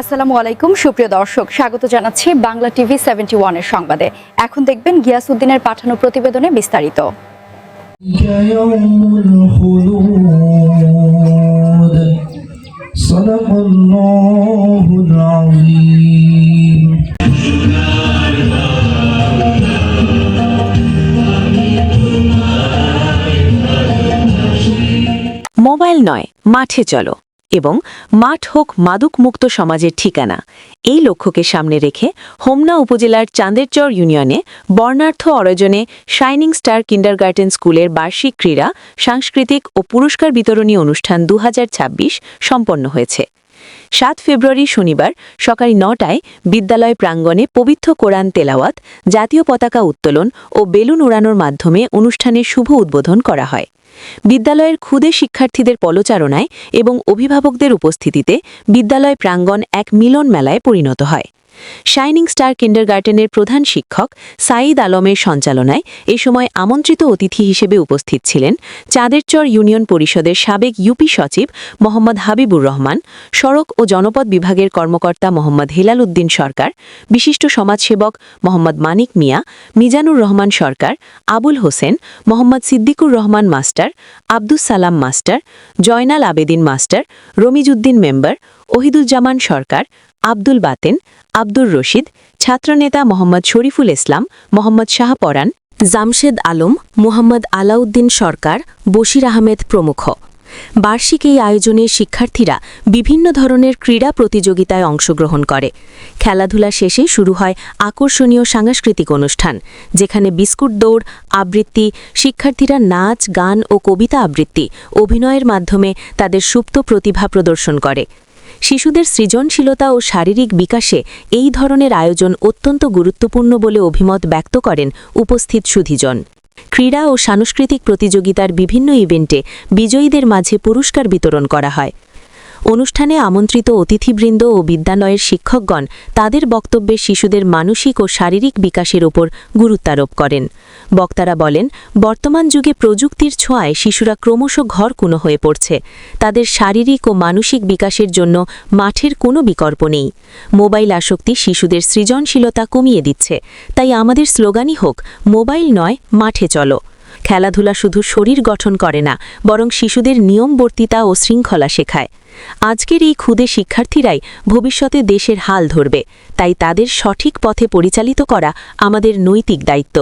আসসালামু আলাইকুম, সুপ্রিয় দর্শক। স্বাগত জানাচ্ছি বাংলা টিভি সেভেন্টি ওয়ানের সংবাদে। এখন দেখবেন গিয়াসউদ্দিনের পাঠানো প্রতিবেদনে বিস্তারিত। মোবাইল নয়, মাঠে চলো। এবং মাঠ হোক মাদকমুক্ত সমাজের ঠিকানা। এই লক্ষ্যকে সামনে রেখে হোমনা উপজেলার চাঁদেরচর ইউনিয়নে বর্ণার্থ অরজনে শাইনিং স্টার কিন্ডারগার্টেন স্কুলের বার্ষিক ক্রীড়া, সাংস্কৃতিক ও পুরস্কার বিতরণী অনুষ্ঠান দু হাজার ছাব্বিশ সম্পন্ন হয়েছে। সাত ফেব্রুয়ারি শনিবার সকাল নটায় বিদ্যালয় প্রাঙ্গণে পবিত্র কোরআন তেলাওয়াত, জাতীয় পতাকা উত্তোলন ও বেলুন উড়ানোর মাধ্যমে অনুষ্ঠানের শুভ উদ্বোধন করা হয়। বিদ্যালয়ের ক্ষুদে শিক্ষার্থীদের পলচারণায় এবং অভিভাবকদের উপস্থিতিতে বিদ্যালয় প্রাঙ্গণ এক মিলন মেলায় পরিণত হয়। শাইনিং স্টার কিন্ডারগার্টেনের প্রধান শিক্ষক সাঈদ আলমের সঞ্চালনায় এ সময় আমন্ত্রিত অতিথি হিসেবে উপস্থিত ছিলেন চাঁদেরচর ইউনিয়ন পরিষদের সাবেক ইউপি সচিব মোহাম্মদ হাবিবুর রহমান, সড়ক ও জনপদ বিভাগের কর্মকর্তা মোহাম্মদ হেলাল উদ্দিন সরকার, বিশিষ্ট সমাজসেবক Mohammad Manik Mia, Mizanur Rahman Sarkar, Abul Hossain, Mohammad Siddiqur Rahman master, Abdus Salam master, Joynal Abedin master Ramizuddin member, Ohiduzzaman Sarkar Abdul Baten, Abdur Rashid, ছাত্রনেতা মোহাম্মদ শরীফুল ইসলাম, মোহাম্মদ শাহপরান জামশেদ আলম, মোহাম্মদ আলাউদ্দিন সরকার, বশির আহমেদ প্রমুখ। বার্ষিক এই আয়োজনে শিক্ষার্থীরা বিভিন্ন ধরনের ক্রীড়া প্রতিযোগিতায় অংশগ্রহণ করে। খেলাধুলা শেষে শুরু হয় আকর্ষণীয় সাংস্কৃতিক অনুষ্ঠান, যেখানে বিস্কুট দৌড়, আবৃত্তি, শিক্ষার্থীরা নাচ, গান ও কবিতা আবৃত্তি, অভিনয়ের মাধ্যমে তাদের সুপ্ত প্রতিভা প্রদর্শন করে। শিশুদের সৃজনশীলতা ও শারীরিক বিকাশে এই ধরনের আয়োজন অত্যন্ত গুরুত্বপূর্ণ বলে অভিমত ব্যক্ত করেন উপস্থিত সুধিজন। ক্রীড়া ও সাংস্কৃতিক প্রতিযোগিতার বিভিন্ন ইভেন্টে বিজয়ীদের মাঝে পুরস্কার বিতরণ করা হয়। অনুষ্ঠানে আমন্ত্রিত অতিথিবৃন্দ ও বিদ্যালয়ের শিক্ষকগণ তাদের বক্তব্যে শিশুদের মানসিক ও শারীরিক বিকাশের ওপর গুরুত্বারোপ করেন। বক্তারা বলেন, বর্তমান যুগে প্রযুক্তির ছোঁয়ায় শিশুরা ক্রমশ ঘর ঘরকুনো হয়ে পড়ছে। তাদের শারীরিক ও মানসিক বিকাশের জন্য মাঠের কোনো বিকল্প নেই। মোবাইল আসক্তি শিশুদের সৃজনশীলতা কমিয়ে দিচ্ছে। তাই আমাদের স্লোগানই হোক, মোবাইল নয়, মাঠে চলো। খেলাধুলা শুধু শরীর গঠন করে না, বরং শিশুদের নিয়মবর্তিতা ও শৃঙ্খলা শেখায়। আজকের এই ক্ষুদে শিক্ষার্থীরাই ভবিষ্যতে দেশের হাল ধরবে, তাই তাদের সঠিক পথে পরিচালিত করা আমাদের নৈতিক দায়িত্ব।